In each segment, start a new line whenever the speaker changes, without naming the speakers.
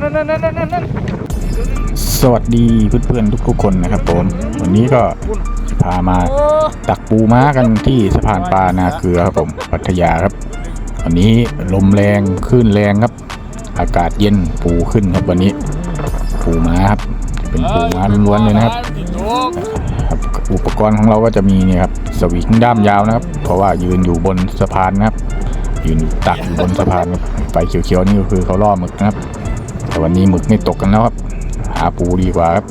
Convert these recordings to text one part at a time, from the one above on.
นั่นนั่นนั่นนั่นนั่น
สวัสดีเพื่อนๆทุกๆคนนะครับผม วันนี้ก็พามาตักปูม้ากันที่สะพานปลานาเกลือครับผมพัทยาครับ วันนี้ลมแรงคลื่นแรงครับ อากาศเย็นปูขึ้นครับวันนี้ ปูม้าครับเป็นปูม้าล้วนๆเลยนะครับครับอุปกรณ์ของเราก็จะมีเนี่ยครับสวิงด้ามยาวนะครับ เพราะว่ายืนอยู่บนสะพานนะครับ ยืนตักอยู่บนสะพานครับไฟเขียวๆนี่ก็คือเขาล่อหมึกนะครับ แต่วันนี้หมึกไม่ตกกันแล้วครับ หาปูดีกว่าครับ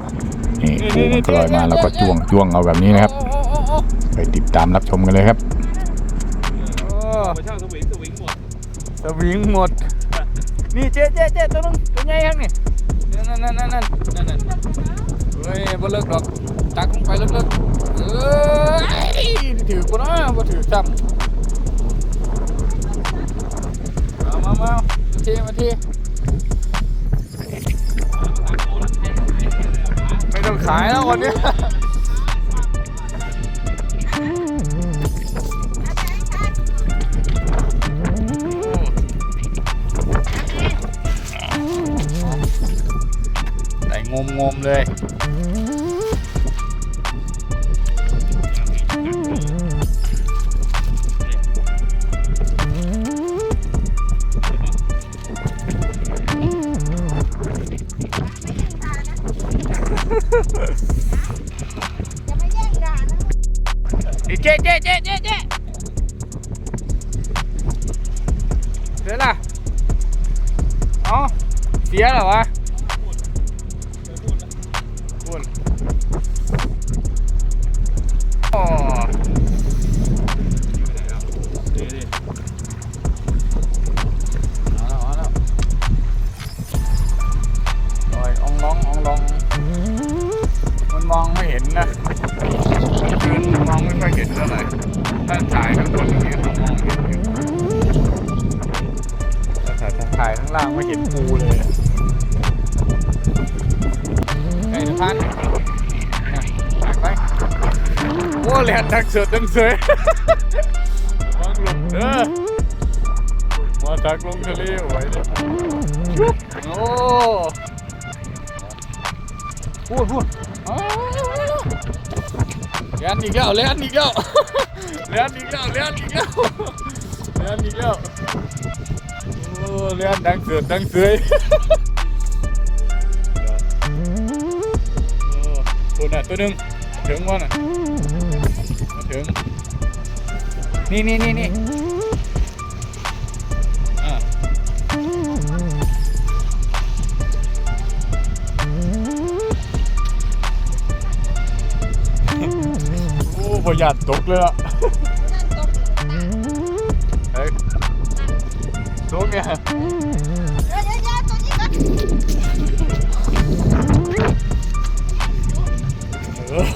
นี่ปูมันก็ลอยมาแล้วก็จ้วงจ้วงเอาแบบนี้นะครับ ไปติดตามรับชมกันเลยครับ
โอ้
ช่างสวิงสวิงหมด
สวิงหมด นี่เจ๊เจ๊เจ๊ตัวนึงตัวใหญ่ครับนี่นั่นนั่นนั่นนั่นนั่นนั่นเฮ้ยบ่เลิกดอกตักลงไปเลิกๆเอ้ยถือกูนะบ่ถือจำมามามามาทีมาที ขายแล้ววันนี้ แต่งมงมๆเลย เจ๊เจ๊เจ๊เจ๊เจ๊เดี๋ยวล่ะเอ๋อเสียเหรอวะพูดโอ้เอ เห็นเท่าไหร่ถ้าถ่ายข้างบนอย่างนี้ผมมองเห็นอยู่แต่ถ่ายถ่ายข้างล่างไม่เห็นปูเลยอะไก่พานหักไปโอ้แลนดักเสือดังเสยมองลบเด้อมาตักลงทะเลไว้เลยชุบโอ้พูดพูด เลี้ยนอีกแล้วเลี้ยนอีกแล้วเลี้ยนอีกแล้วเลี้ยนอีกแล้วเลี้ยนอีกแล้วโอ้เลี้ยนดังเสือดังเสือยโอ้ตัวน่ะตัวหนึ่งถึงวะน่ะมาถึงนี่นี่นี่นี่ โอ้ประหยัดตกเลยอะเฮ้ยตกเนี่ยเออ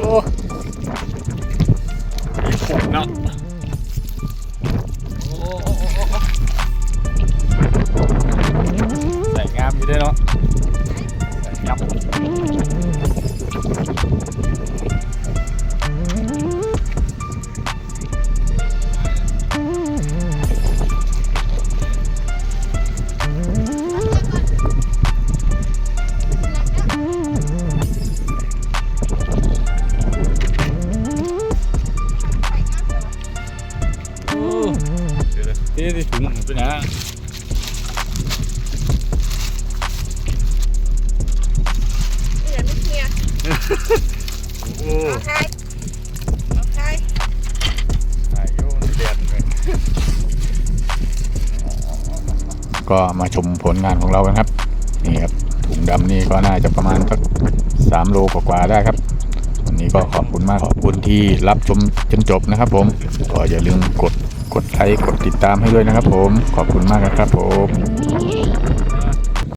โอ้มีขนนะโอ้โอ้โอ้โอ้โอ้ใส่งามอยู่ด้วยเนาะใส่ยับโอ้เดี๋ยวเดี๋ยวที่ถุงไปนะ โอ้ถ่ายโยนเด่นเลย
ก็มาชมผลงานของเรากันครับ นี่ครับ ถุงดำนี่ก็น่าจะประมาณสักสามโลกว่าๆได้ครับ วันนี้ก็ขอบคุณมากขอบคุณที่รับชมจนจบนะครับ ผมก็อย่าลืมกดกดไลค์กดติดตามให้ด้วยนะครับ ผมขอบคุณมากนะครับผม